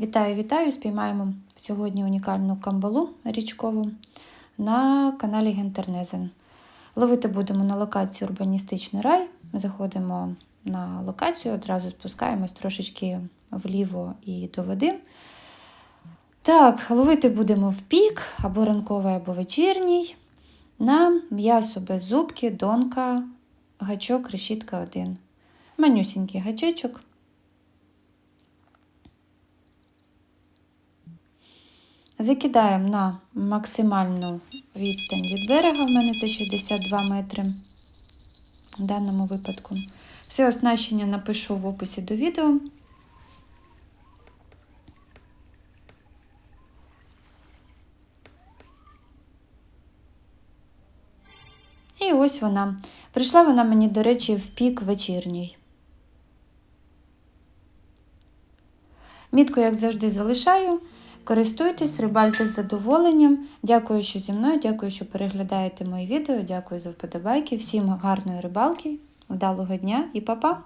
Вітаю, вітаю! Спіймаємо сьогодні унікальну камбалу річкову на каналі Гентернезен. Ловити будемо на локації Урбаністичний рай. Заходимо на локацію, одразу спускаємось трошечки вліво і до води. Так, ловити будемо в пік, або ранковий, або вечірній. На м'ясо без зубки, донка, гачок, решітка 1. Манюсінький гачечок. Закидаємо на максимальну відстань від берега, в мене це 62 метри в даному випадку. Все оснащення напишу в описі до відео. І ось вона. Прийшла вона мені, до речі, в пік вечірній. Мітку, як завжди, залишаю. Користуйтесь, рибальте з задоволенням. Дякую, що зі мною, дякую, що переглядаєте мої відео. Дякую за вподобайки. Всім гарної рибалки, вдалого дня і па-па!